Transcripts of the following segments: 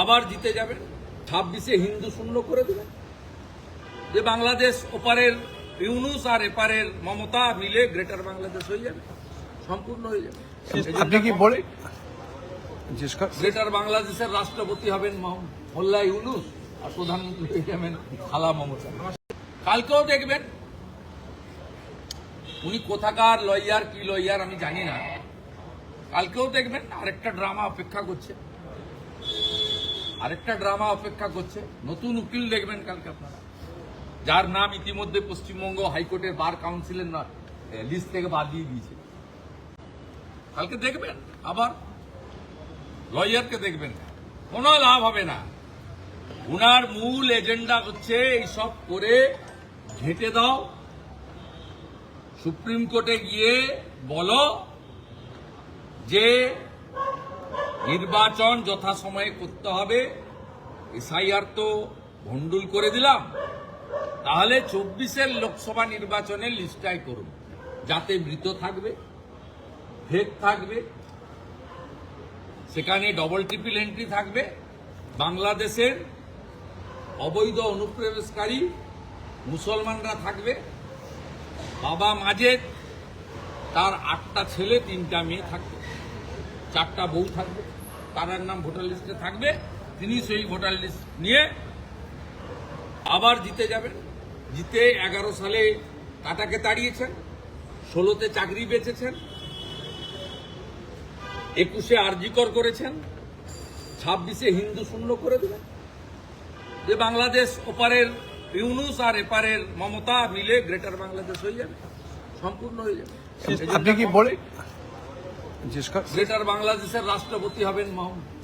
আবার জিতে যাবেন। ছাব্বিশে হিন্দু শূন্য করে দেবেন। যে বাংলাদেশ ওপারের ইউনুস আর এপারের মমতা মিলে গ্রেটার বাংলাদেশ হয়ে যাবে সম্পূর্ণ হয়ে যাবে। আপনি কি বলে গ্রেটার বাংলাদেশের রাষ্ট্রপতি হবেন মোল্লা ইউনুস আর প্রধানমন্ত্রী হয়ে যাবেন খালা মমতা। কালকেও দেখবেন উনি কোথাকার লয়ার কি লয়ার আমি জানি না। কালকেও দেখবেন আরেকটা ড্রামা অপেক্ষা করছে। আরেকটা ড্রামা অপেক্ষা করছে। নতুন উকিল দেখবেন কালকে আপনারা। যার নাম ইতিমধ্যে পশ্চিমবঙ্গ হাইকোর্টের বার কাউন্সিলের লিস্ট থেকে বাদ দিয়ে দিয়েছে। কালকে দেখবেন, আবার লয়ারকে দেখবেন। কোনো লাভ হবে না। উনার মূল এজেন্ডা হচ্ছে এইসব করে ঘেটে দাও। সুপ্রিম কোর্টে গিয়ে বলো যে নির্বাচন যথাসময়ে করতে হবে। এসআইআর তো ভণ্ডুল করে দিলাম। তাহলে চব্বিশের লোকসভা নির্বাচনের লিস্টাই করুন। যাতে মৃত থাকবে ফেক থাকবে, সেখানে ডবল ট্রিপল এন্ট্রি থাকবে। বাংলাদেশের অবৈধ অনুপ্রবেশকারী মুসলমানরা থাকবে। বাবা মাজেদ তার আটটা ছেলে, তিনটা মেয়ে থাকবে, চারটা বউ থাকবে। তার নাম ভোটার লিস্টে থাকবে। তিনি সেই ভোটার লিস্ট নিয়ে আবার জিতে যাবেন। জিতে এগারো সালে কাটাকে তাড়িয়েছেন, ষোলোতে চাকরি বেঁচেছেন, একুশে আরজিকর করেছেন, ছাব্বিশে হিন্দু শূন্য করে দেবেন যে বাংলাদেশ ওপারের ইউনুস আর এপারের মমতা মিলে গ্রেটার বাংলাদেশ হয়ে যাবে, সম্পূর্ণ হয়ে যাবে। আপনি কি বলে গ্রেটার বাংলাদেশের রাষ্ট্রপতি হবেন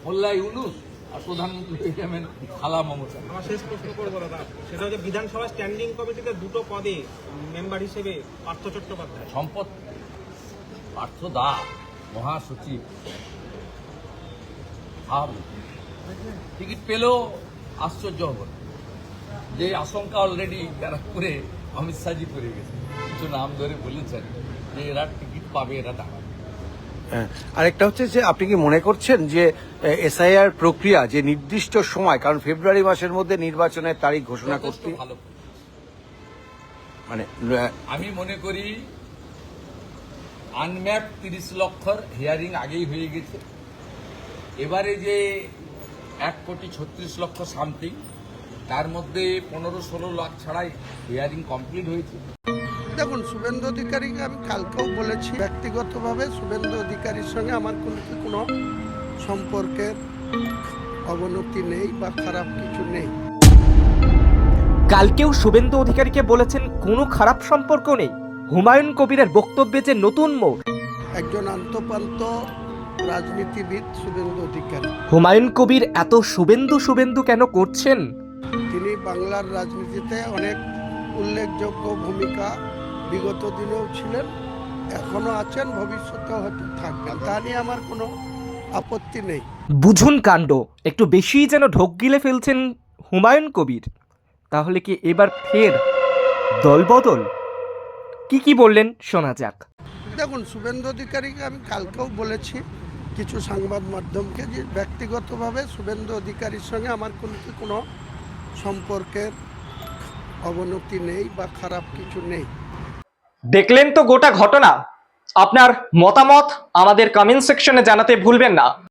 মোল্লা ইউনুস আর প্রধানমন্ত্রী হয়ে যাবেন খালা মমতা। আমার শেষ প্রশ্ন করব দাদা। সেটা হচ্ছে বিধানসভা স্ট্যান্ডিং কমিটিতে দুটো পদে মেম্বার হিসেবে পার্থ চট্টোপাধ্যায়। সম্পদ। পার্থ দা মহাসচিব টিকিট পেলেও আশ্চর্য হব যে আশঙ্কা অলরেডি যারা করে অমিত শাহজি করে গেছে। কিছু নাম ধরে বলেছেন যে এরা টিকিট পাবে এরা টাকা। আরেকটা হচ্ছে যে আপনি কি মনে করছেন যে এসআইআর প্রক্রিয়া যে নির্দিষ্ট সময় কারণ ফেব্রুয়ারি মাসের মধ্যে নির্বাচনের তারিখ ঘোষণা করতে মানে আমি মনে করি আনম্যাপ তিরিশ লক্ষর হিয়ারিং আগেই হয়ে গেছে। এবারে যে এক কোটি ছত্রিশ লক্ষ সামথিং তার মধ্যে পনেরো ষোলো লাখ ছাড়াই হিয়ারিং কমপ্লিট হয়েছে। দেখুন শুভেন্দু অধিকারীকে আমি কালকেও বলেছি ব্যক্তিগতভাবে শুভেন্দু অধিকারীর সঙ্গে আমার কোনো কোনো সম্পর্কের অবনতি নেই বা খারাপ কিছু নেই। কালকেও শুভেন্দু অধিকারীকে বলেছেন কোনো খারাপ সম্পর্ক নেই। হুমায়ুন কবিরের বক্তব্যে যে নতুন মোড়। একজন আন্তপান্ত রাজনীতিবিদ শুভেন্দু অধিকারী। হুমায়ুন কবির এত শুভেন্দু শুভেন্দু কেন করছেন? তিনি বাংলার রাজনীতিতে অনেক উল্লেখযোগ্য ভূমিকা বিগত দিনেও ছিলেন এখনও আছেন ভবিষ্যতেও হয়তো থাকবেন। তা নিয়ে আমার কোনো আপত্তি নেই। বুঝুন কাণ্ড একটু বেশিই যেন ঢোক গিলে ফেলছেন হুমায়ুন কবির। তাহলে কি এবার ফের দলবদল? কি কি বললেন শোনা যাক। দেখুন শুভেন্দু অধিকারীকে আমি কালকেও বলেছি কিছু সংবাদ মাধ্যমকে যে ব্যক্তিগতভাবে শুভেন্দু অধিকারীর সঙ্গে আমার কোনো কোনো সম্পর্কের অবনতি নেই বা খারাপ কিছু নেই। দেখলেন তো গোটা ঘটনা? আপনার মতামত আমাদের কমেন্ট সেকশনে জানাতে ভুলবেন না।